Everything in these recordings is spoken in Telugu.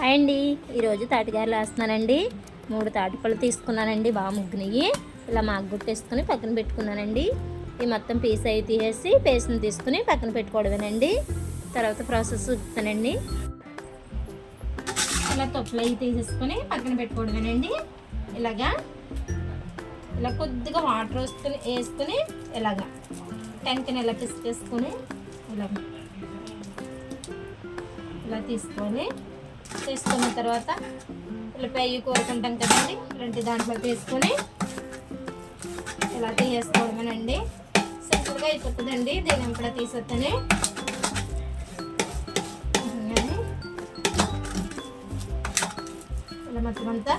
హాయ్ అండి. ఈరోజు తాటికాయలు వేస్తున్నానండి. మూడు తాటిపళ్ళు తీసుకున్నానండి బాగా ముగ్గునివి ఇలా మాకు గుట్టేసుకుని పక్కన పెట్టుకున్నానండి. ఈ మొత్తం పీస్ అవి తీసేసి పేస్ట్ని తీసుకుని పక్కన పెట్టుకోవడమేనండి. తర్వాత ప్రాసెస్ చూపుతానండి. ఇలా తొప్పులు అవి తీసేసుకొని పక్కన పెట్టుకోవడమేనండి. ఇలాగా. ఇలా కొద్దిగా వాటర్ వేసుకుని వేసుకుని ఇలాగా. టెంకని ఇలా పిసికేసుకొని ఇలా. ఇలా తీసుకొని తీసుకున్న తర్వాత ఉల్లిపాయ కోరుకుంటాం కదండి. ఇలాంటి దాంట్లో తీసుకొని ఇలా తీసేసుకోవడమేనండి. సింపుల్గా అయిపోతుందండి. దీని కూడా తీసేస్తేనే. ఇలా మొత్తం అంతా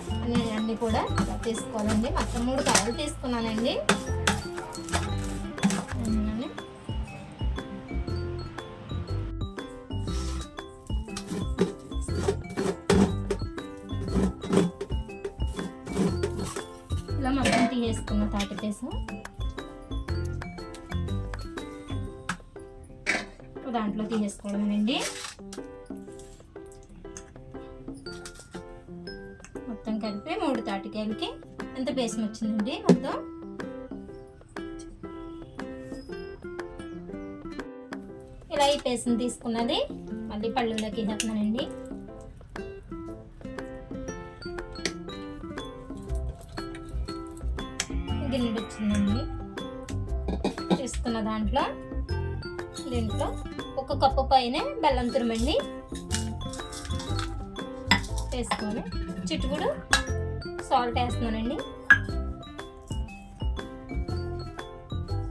అన్నీ కూడా తీసుకోవాలండి. మొత్తం మూడు కాయలు తీసుకున్నానండి. ఇలా మొత్తం తీసేసుకున్న తాటి దాంట్లో తీసేసుకోవడమేనండి. మొత్తం కలిపి మూడు తాటికాయలకి ఎంత బేసం వచ్చిందండి మొత్తం? ఇలా ఈ పేసం తీసుకున్నది మళ్ళీ పళ్ళులోకి వేస్తున్నానండి. గిన్నెడు తీసుకున్న దాంట్లో దీంట్లో ఒక కప్పు పైన బెల్లం తురమండి. వేసుకొని చిట్టుకుడు సాల్ట్ వేస్తున్నానండి.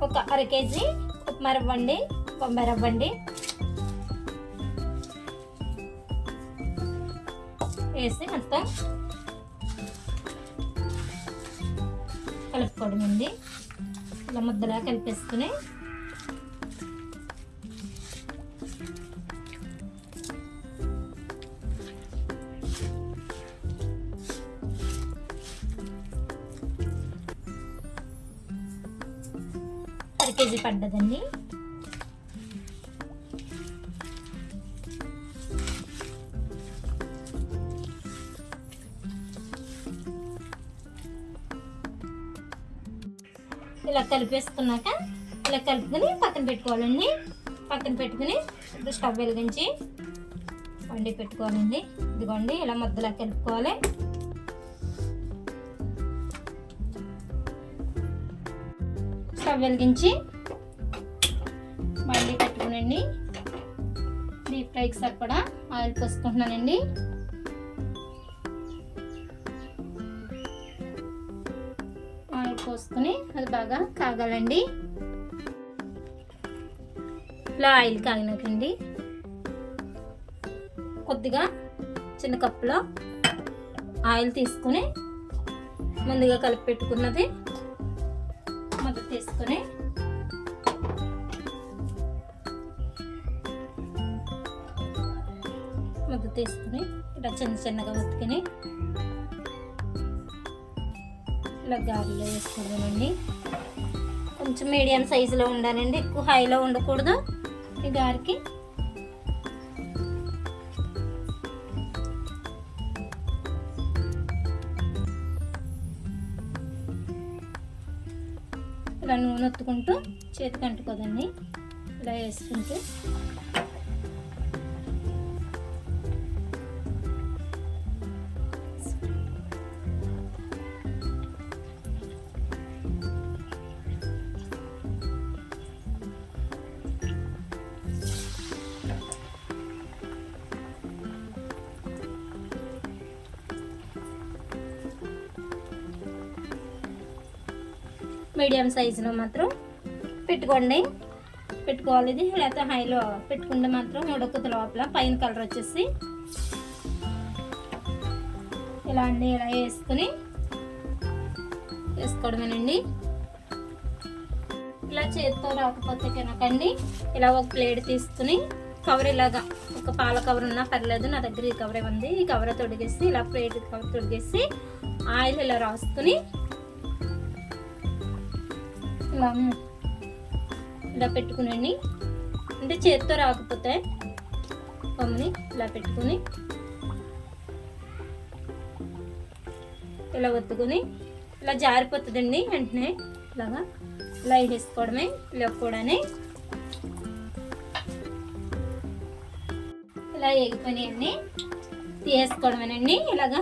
ఒక అర కేజీ ఉప్మా రవ్వండి బొంబాయి రవ్వండి. వేసి మొత్తం కలుపుకోవడం అండి ఇలా ముద్దలా కలిపేసుకుని అర కేజీ పడ్డదండి. ఇలా కలిపేసుకున్నాక ఇలా కలుపుకొని పక్కన పెట్టుకోవాలండి. పక్కన పెట్టుకుని ఇప్పుడు స్టవ్ వెలిగించి వండి పెట్టుకోవాలండి. ఇదిగోండి ఇలా ముద్దలా కలుపుకోవాలి. స్టవ్ వెలిగించి మళ్ళీ పెట్టుకునండి. డీప్ ఫ్రైకి సరిపడా ఆయిల్ పోసుకుంటున్నానండి. పోసుకొని అది బాగా కాగాలండి. ఇలా ఆయిల్ కాగినాకండి. కొద్దిగా చిన్న కప్పులో ఆయిల్ తీసుకొని ముందుగా కలిపి పెట్టుకున్నది మొదలు తీసుకొని ముద్ద తీసుకుని ఇలా చిన్న చిన్నగా ఉతికిని ఇట్లా గాలిలో వేసుకోవాలండి కొంచెం మీడియం సైజులో ఉండాలండి ఎక్కువ హైలో ఉండకూడదు ఈ గారికి. ఇలా నూనె ఒత్తుకుంటూ చేతికి అంటుకోదండి. ఇలా వేసుకుంటూ మీడియం సైజులో మాత్రం పెట్టుకోండి. పెట్టుకోవాలి. ఇది లేకపోతే హైలో పెట్టుకుంటే మాత్రం ఉడకుత లోపల. పైన కలర్ వచ్చేసి ఇలా అండి ఇలా వేసుకుని వేసుకోవడమేనండి. ఇలా చేతితో రాకపోతే కనుకండి ఇలా ఒక ప్లేట్ తీసుకుని కవర్ ఇలాగా ఒక పాల కవర్ ఉన్నా పర్లేదు నా దగ్గర ఈ కవరే ఉంది. ఈ కవర్ తొడిగేసి ఇలా ప్లేట్ కవర్ తొడిగేసి ఆయిల్ ఇలా రాసుకుని ఇలా ఇలా పెట్టుకునండి. అంటే చేతితో రాకపోతే కొమ్మని ఇలా పెట్టుకుని ఇలా ఒత్తుకొని ఇలా జారిపోతుందండి వెంటనే. ఇలాగా ఇలా వేసుకోవడమే ఇలా కూడానే ఇలా ఎగిపోయినాయండి. తీసేసుకోవడమేనండి. ఇలాగా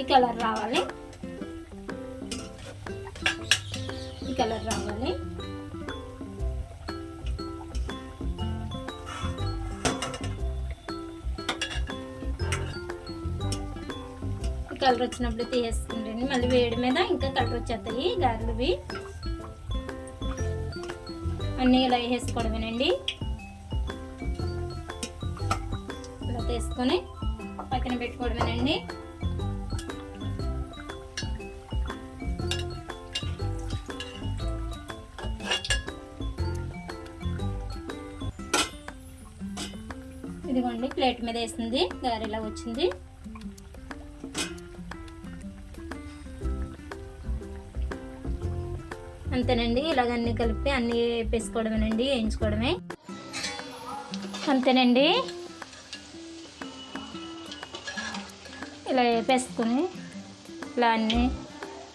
ఈ కలర్ రావాలి. కలర్ రావాలి. కలర్ వచ్చినప్పుడు తీసేసుకుంటండి మళ్ళీ వేడి మీద ఇంకా కలర్ వచ్చేస్తాయి గారెలువి. అన్నీ ఇలా వేసుకోవడమేనండి ఇలా తీసుకొని పక్కన పెట్టుకోవడమేనండి. ఇదిగోండి ప్లేట్ మీద వేసింది గారెలా వచ్చింది. అంతేనండి ఇలాగ అన్నీ కలిపి అన్నీ వేపేసుకోవడమేనండి వేయించుకోవడమే. అంతేనండి. ఇలా వేపేసుకుని ఇలా అన్నీ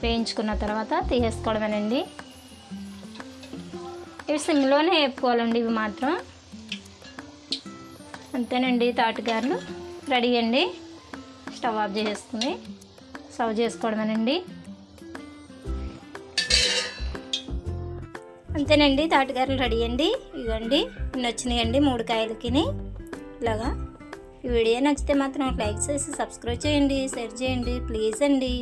వేయించుకున్న తర్వాత తీసేసుకోవడమేనండి. ఇవి సిమ్లోనే వేపుకోవాలండి ఇవి మాత్రం. అంతేనండి తాటిగారులు రెడీ అండి. స్టవ్ ఆఫ్ చేసేసుకుని సర్వ్ చేసుకోవడమేనండి. అంతేనండి తాటిగారులు రెడీ అండి. ఇవ్వండి నచ్చినాయండి మూడు కాయలకి ఇలాగా ఈ వీడియో నచ్చితే మాత్రం లైక్ చేసి సబ్స్క్రైబ్ చేయండి షేర్ చేయండి ప్లీజ్ అండి.